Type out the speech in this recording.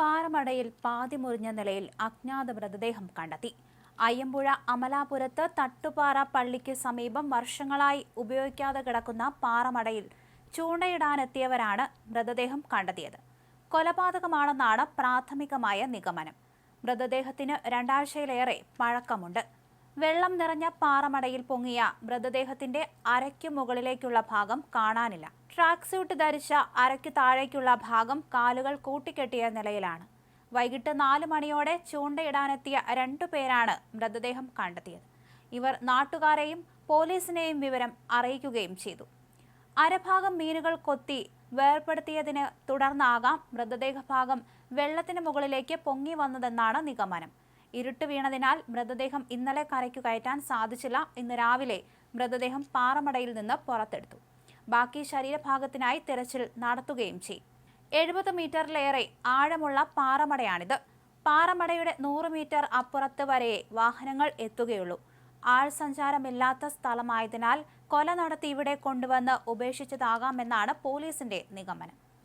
പാറമടയിൽ പാതിമുറിഞ്ഞ നിലയിൽ അജ്ഞാത മൃതദേഹം കണ്ടെത്തി. അയ്യമ്പുഴ അമലാപുരത്ത് തട്ടുപാറ പള്ളിക്ക് സമീപം വർഷങ്ങളായി ഉപയോഗിക്കാതെ കിടക്കുന്ന പാറമടയിൽ ചൂണ്ടയിടാനെത്തിയവരാണ് മൃതദേഹം കണ്ടെത്തിയത്. കൊലപാതകമാണെന്നാണ് പ്രാഥമികമായ നിഗമനം. മൃതദേഹത്തിന് രണ്ടാഴ്ചയിലേറെ പഴക്കമുണ്ട്. വെള്ളം നിറഞ്ഞ പാറമടയിൽ പൊങ്ങിയ മൃതദേഹത്തിന്റെ അരയ്ക്കു മുകളിലേക്കുള്ള ഭാഗം കാണാനില്ല. ട്രാക്ക് സ്യൂട്ട് ധരിച്ച അരയ്ക്ക് താഴേക്കുള്ള ഭാഗം കാലുകൾ കൂട്ടിക്കെട്ടിയ നിലയിലാണ്. വൈകിട്ട് നാല് മണിയോടെ ചൂണ്ടയിടാനെത്തിയ രണ്ടു പേരാണ് മൃതദേഹം കണ്ടെത്തിയത്. ഇവർ നാട്ടുകാരെയും പോലീസിനെയും വിവരം അറിയിക്കുകയും ചെയ്തു. അരഭാഗം മീനുകൾ കൊത്തി വേർപ്പെടുത്തിയതിനെ തുടർന്നാകാം മൃതദേഹഭാഗം വെള്ളത്തിന് മുകളിലേക്ക് പൊങ്ങി വന്നതെന്നാണ് നിഗമനം. ഇരുട്ട് വീണതിനാൽ മൃതദേഹം ഇന്നലെ കരയ്ക്കു കയറ്റാൻ സാധിച്ചില്ല. ഇന്ന് രാവിലെ മൃതദേഹം പാറമടയിൽ നിന്ന് പുറത്തെടുത്തു. ബാക്കി ശരീരഭാഗത്തിനായി തെരച്ചിൽ നടത്തുകയും ചെയ്യും. എഴുപത് മീറ്ററിലേറെ ആഴമുള്ള പാറമടയാണിത്. പാറമടയുടെ നൂറ് മീറ്റർ അപ്പുറത്ത് വരെ വാഹനങ്ങൾ എത്തുകയുള്ളൂ. ആൾ സഞ്ചാരമില്ലാത്ത സ്ഥലമായതിനാൽ കൊല നടത്തി ഇവിടെ കൊണ്ടുവന്ന് ഉപേക്ഷിച്ചതാകാമെന്നാണ് പോലീസിന്റെ നിഗമനം.